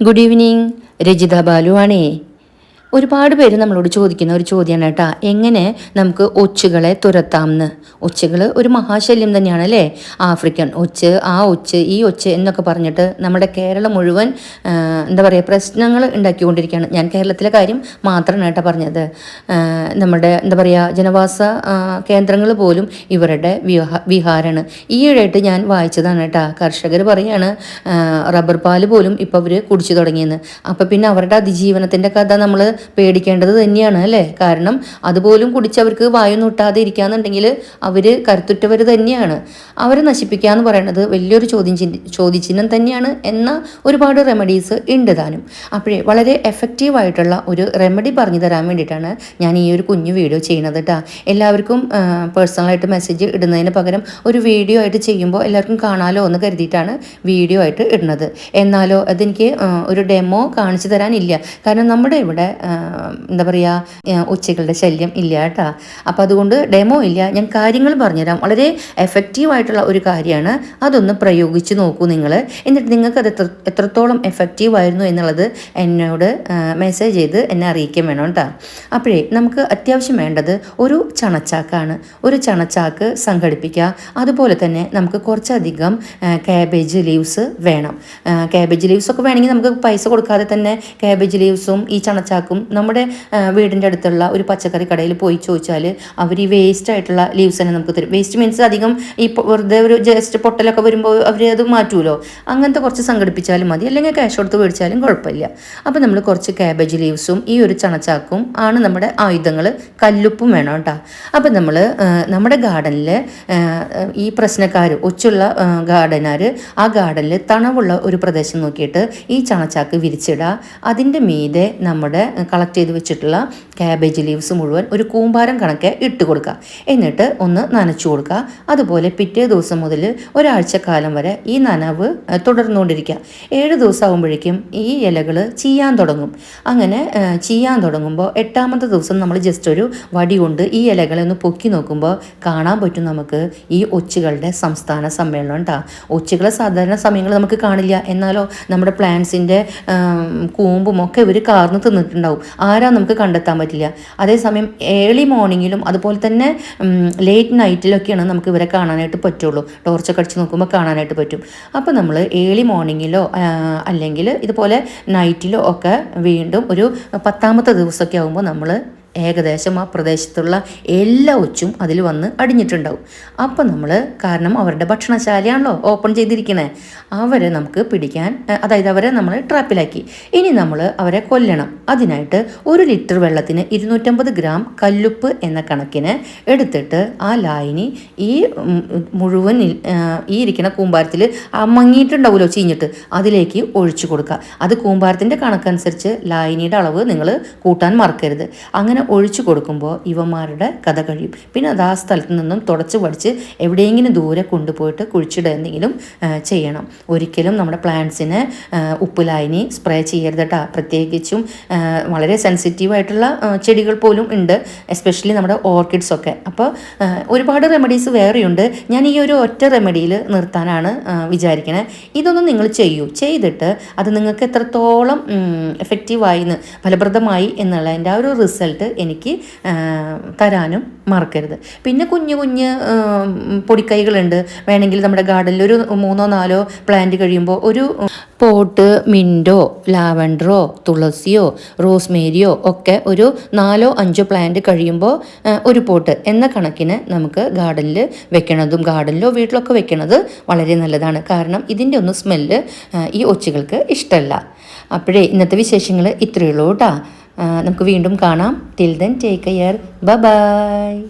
Good evening Rajitha Balu ആണേ ഒരുപാട് പേര് നമ്മളോട് ചോദിക്കുന്ന ഒരു ചോദ്യമാണ് കേട്ടാ. എങ്ങനെ നമുക്ക് ഒച്ചുകളെ തുരത്താമെന്ന് ഒച്ചുകൾ ഒരു മഹാശല്യം തന്നെയാണ് അല്ലേ? ആഫ്രിക്കൻ ഒച്ച് ആ ഒച്ച് ഈ ഒച്ച് എന്നൊക്കെ പറഞ്ഞിട്ട് നമ്മുടെ കേരളം മുഴുവൻ എന്താ പറയുക പ്രശ്നങ്ങൾ ഉണ്ടാക്കിക്കൊണ്ടിരിക്കുകയാണ്. ഞാൻ കേരളത്തിലെ കാര്യം മാത്രമാണ് കേട്ടോ പറഞ്ഞത്. നമ്മുടെ എന്താ പറയുക ജനവാസ കേന്ദ്രങ്ങൾ പോലും ഇവരുടെ വിഹാ വിഹാരമാണ് ഈയിടെയായിട്ട് ഞാൻ വായിച്ചതാണ് കേട്ടോ. കർഷകർ പറയാണ് റബ്ബർ പാൽ പോലും ഇപ്പോൾ അവർ കുടിച്ചു തുടങ്ങിയെന്ന്. അപ്പോൾ പിന്നെ അവരുടെ അതിജീവനത്തിന്റെ കഥ നമ്മൾ പേടിക്കേണ്ടത് തന്നെയാണ് അല്ലേ? കാരണം അതുപോലും കുടിച്ചവർക്ക് വായു നൂട്ടാതെ ഇരിക്കാന്നുണ്ടെങ്കിൽ അവർ കരുത്തുറ്റവർ തന്നെയാണ്. അവരെ നശിപ്പിക്കുക എന്ന് പറയുന്നത് വലിയൊരു ചോദ്യം ചിഹ്ന- ചോദ്യചിഹ്നം തന്നെയാണ് എന്ന ഒരുപാട് റെമഡീസ് ഉണ്ട് താനും. അപ്പോഴേ വളരെ എഫക്റ്റീവ് ആയിട്ടുള്ള ഒരു റെമഡി പറഞ്ഞു തരാൻ വേണ്ടിയിട്ടാണ് ഞാൻ ഈ ഒരു കുഞ്ഞു വീഡിയോ ചെയ്യുന്നത് കേട്ടോ എല്ലാവർക്കും പേഴ്സണലായിട്ട് മെസ്സേജ് ഇടുന്നതിന് പകരം ഒരു വീഡിയോ ആയിട്ട് ചെയ്യുമ്പോൾ എല്ലാവർക്കും കാണാലോ എന്ന് കരുതിയിട്ടാണ് വീഡിയോ ആയിട്ട് ഇടുന്നത്. എന്നാലോ അതെനിക്ക് ഒരു ഡെമോ കാണിച്ചു തരാനില്ല. കാരണം നമ്മുടെ ഇവിടെ എന്താ പറയുക ഉച്ചകളുടെ ശല്യം ഇല്ല കേട്ടോ. അപ്പം അതുകൊണ്ട് ഡെമോ ഇല്ല. ഞാൻ കാര്യങ്ങൾ പറഞ്ഞുതരാം. വളരെ എഫക്റ്റീവ് ആയിട്ടുള്ള ഒരു കാര്യമാണ്. അതൊന്ന് പ്രയോഗിച്ച് നോക്കൂ നിങ്ങൾ എന്നിട്ട് നിങ്ങൾക്ക് അത് എത്ര എത്രത്തോളം എഫക്റ്റീവ് ആയിരുന്നു എന്നുള്ളത് എന്നോട് മെസ്സേജ് ചെയ്ത് എന്നെ അറിയിക്കാൻ വേണം കേട്ടോ. അപ്പോഴേ നമുക്ക് അത്യാവശ്യം വേണ്ടത് ഒരു ചണച്ചാക്കാണ്. ഒരു ചണച്ചാക്ക് സംഘടിപ്പിക്കുക. അതുപോലെ തന്നെ നമുക്ക് കുറച്ചധികം കാബേജ് ലീവ്സ് വേണം. കാബേജ് ലീവ്സ് ഒക്കെ വേണമെങ്കിൽ നമുക്ക് പൈസ കൊടുക്കാതെ തന്നെ കാബേജ് ലീവ്സും ഈ ചണച്ചാക്കും നമ്മുടെ ആ, വീടിന്റെ അടുത്തുള്ള ഒരു പച്ചക്കറി കടയിൽ പോയി ചോദിച്ചാൽ അവർ ഈ വേസ്റ്റ് ആയിട്ടുള്ള ലീവ്സ് തന്നെ നമുക്ക് തരും. വേസ്റ്റ് മീൻസ് അധികം ഈ വെറുതെ ഒരു ജസ്റ്റ് പൊട്ടലൊക്കെ വരുമ്പോൾ അവർ അത് മാറ്റുമല്ലോ അങ്ങനത്തെ കുറച്ച് സംഘടിപ്പിച്ചാലും മതി. അല്ലെങ്കിൽ ക്യാഷ് കൊടുത്ത് മേടിച്ചാലും കുഴപ്പമില്ല. അപ്പോൾ നമ്മൾ കുറച്ച് കാബേജ് ലീവ്സും ഈ ഒരു ചണച്ചാക്കും ആണ് നമ്മുടെ ആയുധങ്ങൾ. കല്ലുപ്പും വേണം കേട്ടോ. അപ്പം നമ്മൾ നമ്മുടെ ഗാർഡനിൽ ഈ പ്രശ്നക്കാർ ഒച്ചുള്ള ഗാർഡനാർ ആ ഗാർഡനിൽ തണവുള്ള ഒരു പ്രദേശം നോക്കിയിട്ട് ഈ ചണച്ചാക്ക് വിരിച്ചിടുക. അതിന്റെ മീതെ നമ്മുടെ കളക്ട് ചെയ്ത് വെച്ചിട്ടുള്ള ക്യാബേജ് ലീവ്സ് മുഴുവൻ ഒരു കൂമ്പാരം കണക്കെ ഇട്ട് കൊടുക്കുക. എന്നിട്ട് ഒന്ന് നനച്ചു കൊടുക്കുക. അതുപോലെ പിറ്റേ ദിവസം മുതൽ ഒരാഴ്ചക്കാലം വരെ ഈ നനവ് തുടർന്നുകൊണ്ടിരിക്കുക. ഏഴ് ദിവസം ആകുമ്പോഴേക്കും ഈ ഇലകൾ ചീയാൻ തുടങ്ങും. അങ്ങനെ ചീയാൻ തുടങ്ങുമ്പോൾ എട്ടാമത്തെ ദിവസം നമ്മൾ ജസ്റ്റ് ഒരു വടി കൊണ്ട് ഈ ഇലകളെ ഒന്ന് പൊക്കി നോക്കുമ്പോൾ കാണാൻ പറ്റും നമുക്ക് ഈ ഒച്ചുകളുടെ സംസ്ഥാന സമ്മേളനം കേട്ടോ ഒച്ചുകളെ സാധാരണ സമയങ്ങൾ നമുക്ക് കാണില്ല. എന്നാലോ നമ്മുടെ പ്ലാന്റ്സിന്റെ കൂമ്പും ഒക്കെ ഇവർ കാർന്ന് തിന്നിട്ടുണ്ടാവും. ആരാ നമുക്ക് കണ്ടെത്താൻ പറ്റില്ല. അതേസമയം ഏർലി മോർണിംഗിലും അതുപോലെ തന്നെ ലേറ്റ് നൈറ്റിലൊക്കെയാണ് നമുക്ക് ഇവരെ കാണാനായിട്ട് പറ്റുള്ളൂ. ടോർച്ചൊക്കെ അടിച്ച് നോക്കുമ്പോൾ കാണാനായിട്ട് പറ്റും. അപ്പോൾ നമ്മൾ ഏർലി മോർണിംഗിലോ അല്ലെങ്കിൽ ഇതുപോലെ നൈറ്റിലോ ഒക്കെ വീണ്ടും ഒരു പത്താമത്തെ ദിവസമൊക്കെ ആകുമ്പോൾ നമ്മൾ ഏകദേശം ആ പ്രദേശത്തുള്ള എല്ലാ ഒച്ചും അതിൽ വന്ന് അടിഞ്ഞിട്ടുണ്ടാവും. അപ്പം നമ്മൾ കാരണം അവരുടെ ഭക്ഷണശാലയാണല്ലോ ഓപ്പൺ ചെയ്തിരിക്കണേ. അവരെ നമുക്ക് പിടിക്കാൻ അതായത് അവരെ നമ്മൾ ട്രാപ്പിലാക്കി. ഇനി നമ്മൾ അവരെ കൊല്ലണം. അതിനായിട്ട് ഒരു ലിറ്റർ വെള്ളത്തിന് ഇരുന്നൂറ്റമ്പത് ഗ്രാം കല്ലുപ്പ് എന്ന കണക്കിന് എടുത്തിട്ട് ആ ലായിനി ഈ മുഴുവൻ ഈ ഇരിക്കുന്ന കൂമ്പാരത്തിൽ മങ്ങിയിട്ടുണ്ടാവുമല്ലോ ചീഞ്ഞിട്ട്. അതിലേക്ക് ഒഴിച്ചു കൊടുക്കുക. അത് കൂമ്പാരത്തിന്റെ കണക്കനുസരിച്ച് ലായനിയുടെ അളവ് നിങ്ങൾ കൂട്ടാൻ മറക്കരുത്. അങ്ങനെ ഒഴിച്ചു കൊടുക്കുമ്പോൾ ഇവന്മാരുടെ കഥ കഴിയും. പിന്നെ അത് ആ സ്ഥലത്ത് നിന്നും തുടച്ച് പഠിച്ച് എവിടെയെങ്കിലും ദൂരെ കൊണ്ടുപോയിട്ട് കുഴിച്ചിടുക എന്തെങ്കിലും ചെയ്യണം. ഒരിക്കലും നമ്മുടെ പ്ലാന്റ്സിന് ഉപ്പ് ലായനി സ്പ്രേ ചെയ്യരുത് കേട്ടോ പ്രത്യേകിച്ചും വളരെ സെൻസിറ്റീവ് ആയിട്ടുള്ള ചെടികൾ പോലും ഉണ്ട് എസ്പെഷ്യലി നമ്മുടെ ഓർക്കിഡ്സ് ഒക്കെ. അപ്പോൾ ഒരുപാട് റെമഡീസ് വേറെയുണ്ട്. ഞാൻ ഈ ഒരു ഒറ്റ റെമഡിയിൽ നിർത്താനാണ് വിചാരിക്കണേ. ഇതൊന്നും നിങ്ങൾ ചെയ്യൂ. ചെയ്തിട്ട് അത് നിങ്ങൾക്ക് എത്രത്തോളം എഫക്റ്റീവായി ഫലപ്രദമായി എന്നുള്ളതിന്റെ ആ ഒരു റിസൾട്ട് എനിക്ക് തരാനും മറക്കരുത്. പിന്നെ കുഞ്ഞു കുഞ്ഞ് പൊടിക്കൈകളുണ്ട്. വേണമെങ്കിൽ നമ്മുടെ ഗാർഡനിൽ ഒരു മൂന്നോ നാലോ പ്ലാന്റ് കഴിയുമ്പോൾ ഒരു പോട്ട് മിന്റോ ലാവൻഡറോ തുളസിയോ റോസ്മേരിയോ ഒക്കെ ഒരു നാലോ അഞ്ചോ പ്ലാന്റ് കഴിയുമ്പോൾ ഒരു പോട്ട് എന്ന കണക്കിന് നമുക്ക് ഗാർഡനിൽ വെക്കണതും ഗാർഡനിലോ വീട്ടിലൊക്കെ വെക്കണത് വളരെ നല്ലതാണ്. കാരണം ഇതിന്റെ ഒന്നും സ്മെല്ല് ഈ ഒച്ചുകൾക്ക് ഇഷ്ടമല്ല. അപ്പോഴേ ഇന്നത്തെ വിശേഷങ്ങൾ ഇത്രയുള്ളൂ കേട്ടോ. നമുക്ക് വീണ്ടും കാണാം. Till then take care bye